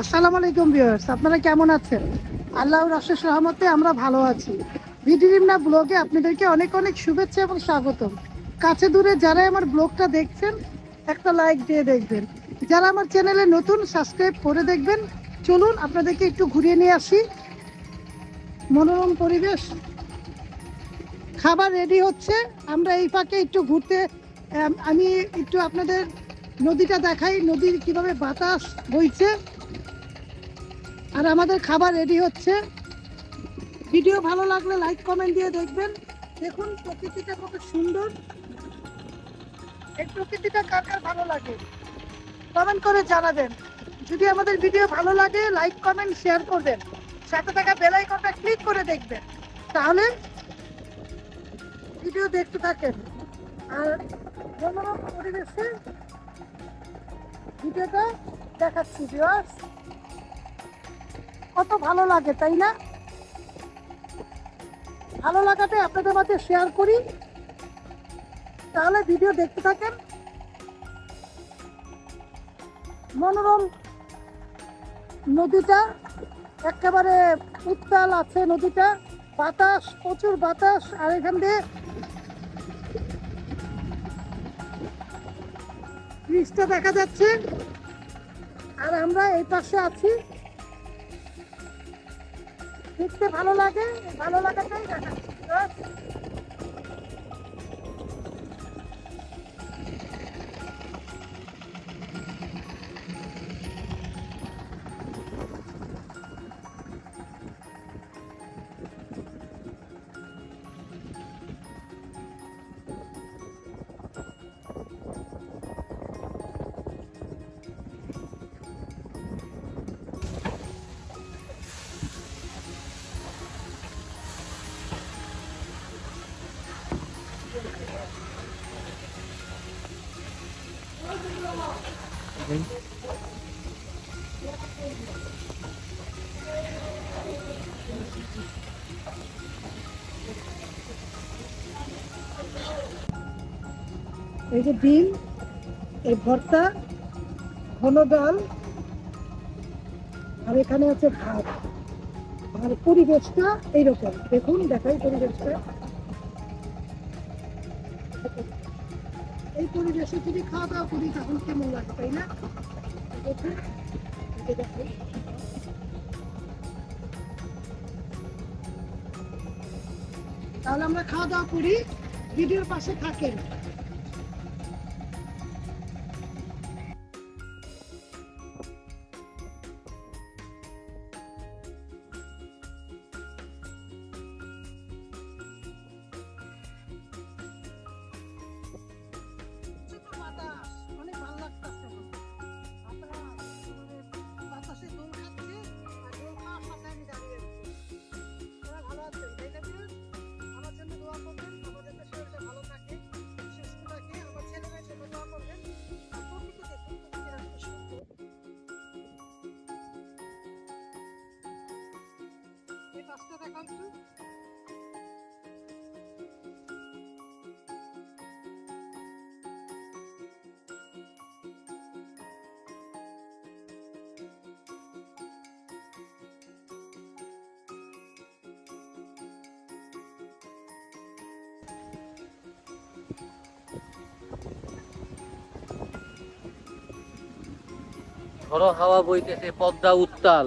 আসসালামু আলাইকুম ভিউয়ার্স, আপনারা কেমন আছেন? আল্লাহর অশেষ রহমতে আমরা ভালো আছি। ভিডিরিমনা ব্লগে আপনাদেরকে অনেক অনেক শুভেচ্ছা এবং স্বাগতম। কাছে দূরে যারা আমার ব্লগটা দেখছেন, একটা লাইক দিয়ে দেখবেন। যারা আমার চ্যানেলে নতুন, সাবস্ক্রাইব করে দেখবেন, চলুন আপনাদেরকে একটু ঘুরিয়ে নিয়ে আসি। মনোরম পরিবেশ। খাবার রেডি হচ্ছে, আমরা এই ফাঁকে একটু ঘুরতে আমি একটু আপনাদের নদীটা দেখাই, নদীর কীভাবে বাতাস বইছে। আর আমাদের খাবার রেডি হচ্ছে। ভিডিও ভালো লাগলে লাইক কমেন্ট দিয়ে দেখবেন। দেখুন প্রকৃতিটা কত সুন্দর। এই প্রকৃতিটা কার কার ভালো লাগে? কমেন্ট করে জানাবেন। যদি আমাদের ভিডিও ভালো লাগে লাইক কমেন্ট শেয়ার করবেন। সাথে থাকা বেল আইকনটা ক্লিক করে দেখবেন। তাহলে ভিডিও দেখতে থাকেন। আর মনোরম পরিবেশে ভিডিওটা দেখাচ্ছি ভিউয়ার্স কত ভালো লাগে, তাই না? ভালো লাগাতে আপনাদের মাঝে শেয়ার করি। তাহলে ভিডিও দেখতে থাকেন। মনোরম নদীটা, একেবারে উত্তাল আছে নদীটা। বাতাস, প্রচুর বাতাস, আর এখান দিয়ে ব্রিজটা দেখা যাচ্ছে। আর আমরা এই পাশে আছি। দেখতে ভালো লাগে ভালো লাগাটাই দেখাচ্ছি এই যে ডিম, এই ভর্তা, ঘন ডাল, আর এখানে আছে ভাত। আর পরিবেশটা এইরকম। দেখুন, দেখাই পরিবেশটা। এই পরিবেশে যদি খাওয়া দাওয়া করি তখন কেমন লাগে, তাই না? তাহলে আমরা খাওয়া দাওয়া করি, ভিডিওর পাশে থাকেন। ঝড়ো হাওয়া বইতেছে পদ্মা উত্তাল।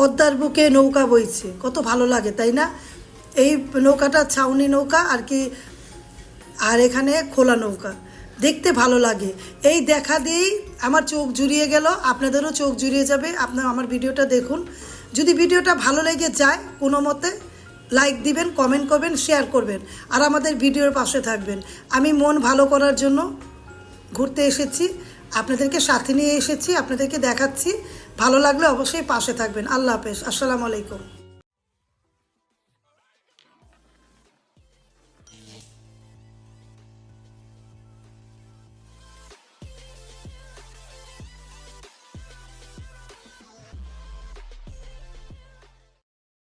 পদ্মার বুকে নৌকা বইছে। কত ভালো লাগে, তাই না? এই নৌকাটা ছাউনি নৌকা আর কি, আর এখানে খোলা নৌকা। দেখতে ভালো লাগে। এই দেখা দিয়েই আমার চোখ জুড়িয়ে গেল, আপনাদেরও চোখ জুড়িয়ে যাবে। আপনার আমার ভিডিওটা দেখুন। যদি ভিডিওটা ভালো লেগে যায় কোনো মতে, লাইক দিবেন, কমেন্ট করবেন, শেয়ার করবেন। আর আমাদের ভিডিওর পাশে থাকবেন। আমি মন ভালো করার জন্য ঘুরতে এসেছি। আপনাদেরকে সাথে নিয়ে এসেছি, আপনাদেরকে দেখাচ্ছি। ভালো লাগলে অবশ্যই পাশে থাকবেন। আল্লাহ হাফেজ। আসসালামু আলাইকুম।